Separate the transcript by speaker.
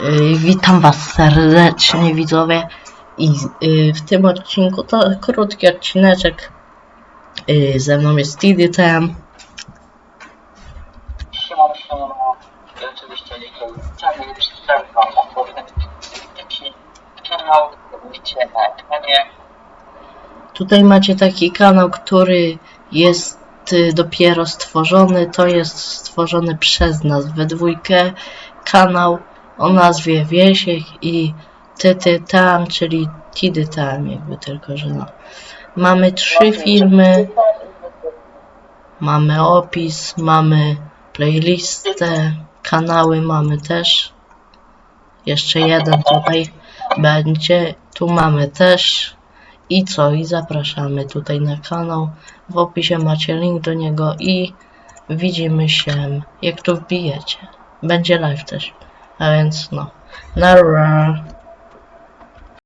Speaker 1: Y, Witam Was serdecznie widzowie i y, w tym odcinku to krótki odcineczek. Y, Ze mną jest TDTM.
Speaker 2: I oczywiście taki kanał, na ekranie.
Speaker 1: Tutaj macie taki kanał, który jest y, dopiero stworzony. To jest stworzony przez nas we dwójkę. Kanał o nazwie Wiesiek i Tyty Tam, czyli Tidy Tam, jakby tylko, że no. Mamy trzy filmy, mamy opis, mamy playlistę, kanały mamy też. Jeszcze jeden tutaj będzie. Tu mamy też. I co? I zapraszamy tutaj na kanał. W opisie macie link do niego i widzimy się, jak tu wbijecie. Będzie live też. and Nara